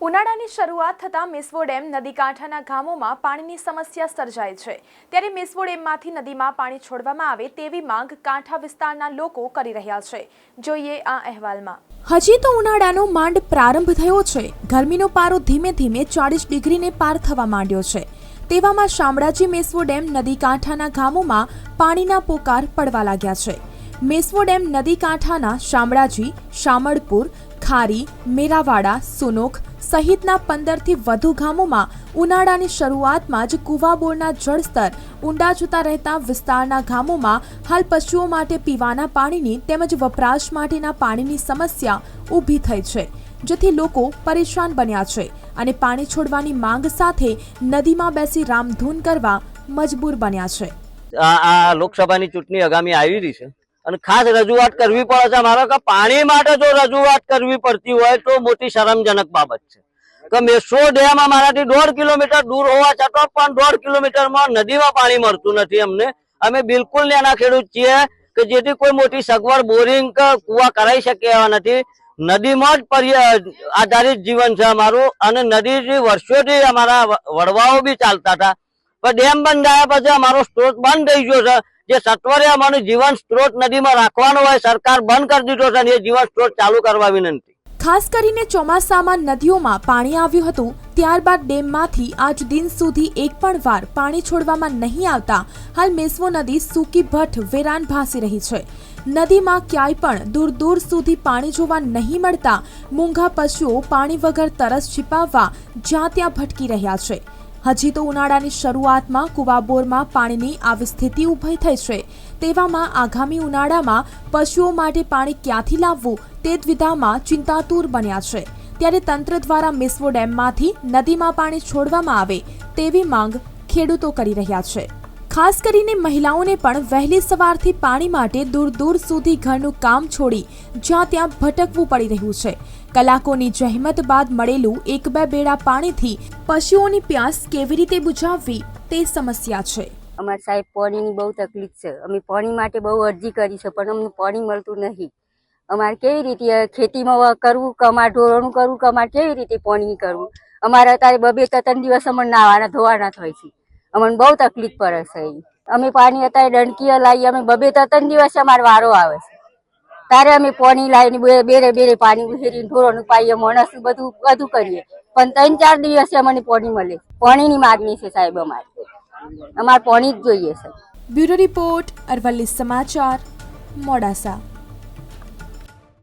ઉનાળાની શરૂઆત થતાં મેસવો ડેમ નદી કાંઠાના ગામોમાં પાણીની સમસ્યા સર્જાય છે. ત્યારે મેસવો ડેમમાંથી નદીમાં પાણી છોડવામાં આવે તેવી માંગ કાંઠા વિસ્તારના લોકો કરી રહ્યા છે. જોઈએ આ અહેવાલમાં. હજી તો ઉનાળાનો માંડ પ્રારંભ થયો છે. ગરમીનો પારો ધીમે ધીમે ચાળીસ ડિગ્રીને પાર થવા માંડ્યો છે. તેવામાં શામળાજી મેસવો ડેમ નદી કાંઠાના ગામોમાં પાણીના પોકાર પડવા લાગ્યા છે. મેસવો ડેમ નદી કાંઠાના શામળાજી, શામળપુર, ખારી, મેરાવાડા, સુનોખ સહિતના પંદરથી વધુ ગામોમાં ઉનાળાની શરૂઆતમાં જ કુવાબોરના જળસ્તર ઊંડા જતા રહેતા વિસ્તારના ગામોમાં હાલ પશુઓ માટે પીવાના પાણીની તેમજ વપરાશ માટેના પાણીની સમસ્યા ઊભી થઈ છે, જેથી લોકો પરેશાન બન્યા છે અને પાણી છોડવાની માંગ સાથે નદીમાં બેસી રામધૂન કરવા મજબૂર બન્યા છે. આ લોકસભાની ચૂંટણી આગામી આવી રહી છે. અને ખાસ રજૂઆત કરવી પડે છે મારો કે પાણી માટે જો રજૂઆત કરવી પડતી હોય તો મોટી શરમજનક બાબત છે. કે મેસો ડેમ અમારાથી દોઢ કિલોમીટર દૂર હોવા છતાં પણ દોઢ કિલોમીટરમાં નદીમાં પાણી મળતું નથી અમને. અમે બિલકુલ નાના ખેડૂત છીએ કે જેથી કોઈ મોટી સગવડ, બોરિંગ કે કુવા કરાઈ શકે એવા નથી. નદીમાં જ આધારિત જીવન છે અમારું અને નદીથી વર્ષોથી અમારા વડવાઓ બી ચાલતા હતા. પણ ડેમ બંધાયા પછી અમારો સ્ત્રોત બંધ થઈ ગયો છે. જે સત્વરે અમારું જીવન સ્ત્રોત નદીમાં રાખવાનો હોય, સરકાર બંધ કરી દીધો છે અને એ જીવન સ્ત્રોત ચાલુ કરવા વિનંતી. ખાસ કરીને ચોમાસામાં નદીઓમાં પાણી આવ્યું હતું, ત્યારબાદ ડેમમાંથી આજ દિન સુધી એક પણ વાર પાણી છોડવામાં નહીં આવતા, હાલ મેસવો નદી સૂકી ભઠ્ઠ વેરાન ભાસી રહી છે. નદીમાં ક્યાંય પણ દૂર દૂર સુધી પાણી જોવા નહીં મળતા, મૂંગા પશુઓ પાણી વગર તરસ છિપાવવા જ્યાં ત્યાં ભટકી રહ્યા છે. હજી તો ઉનાળાની શરૂઆતમાં કુવાબોરમાં પાણીની આવી સ્થિતિ ઊભી થઈ છે. તેવામાં આગામી ઉનાળામાં પશુઓ માટે પાણી ક્યાંથી લાવવું તે દ્વિધામાં ચિંતાતુર બન્યા છે. ત્યારે તંત્ર દ્વારા મેસવો ડેમમાંથી નદીમાં પાણી છોડવામાં આવે તેવી માંગ ખેડૂતો કરી રહ્યા છે. ખાસ કરીને મહિલાઓને પણ વહેલી સવારથી પાણી માટે દૂર દૂર સુધી ઘરનું કામ છોડી જ્યાં ત્યાં ભટકવું પડી રહ્યું છે. કલાકોની જહેમત બાદ મળેલું એક બે બેડા પાણીથી પશુઓની પ્યાસ કેવી રીતે બુઝાવવી તે સમસ્યા છે. અમારે સાહેબ, પાણીની બહુ તકલીફ છે. અમે પાણી માટે બહુ અરજી કરી છે, પણ અમને પાણી મળતું નથી અમારે કેવી રીતે ખેતીમાં કરવું કે અમારે ઢોરોનું કરવું કે અમારે કેવી રીતે પાણી કરવું? અમારે અત્યારે બબે ત્રણ દિવસ અમને નાવાના, ધોવાના થાય છે. અમને બહુ તકલીફ પડે છે. અમે પાણી અત્યારે ડંકીએ લાવીએ અમે બબે ત્રણ દિવસે અમારે વારો આવે છે. ત્યારે અમે પાણી લાવીને બે- બેરે બેરે પાણી ઉછેરીને ઢોરોનું પાઈએ માણસ બધું બધું કરીએ. પણ ત્રણ ચાર દિવસે અમને પાણી મળે પાણીની માગણી છે સાહેબ અમારે. અમારે પાણી જ જોઈએ છે. બ્યુરો રિપોર્ટ અરવલ્લી સમાચાર મોડાસા.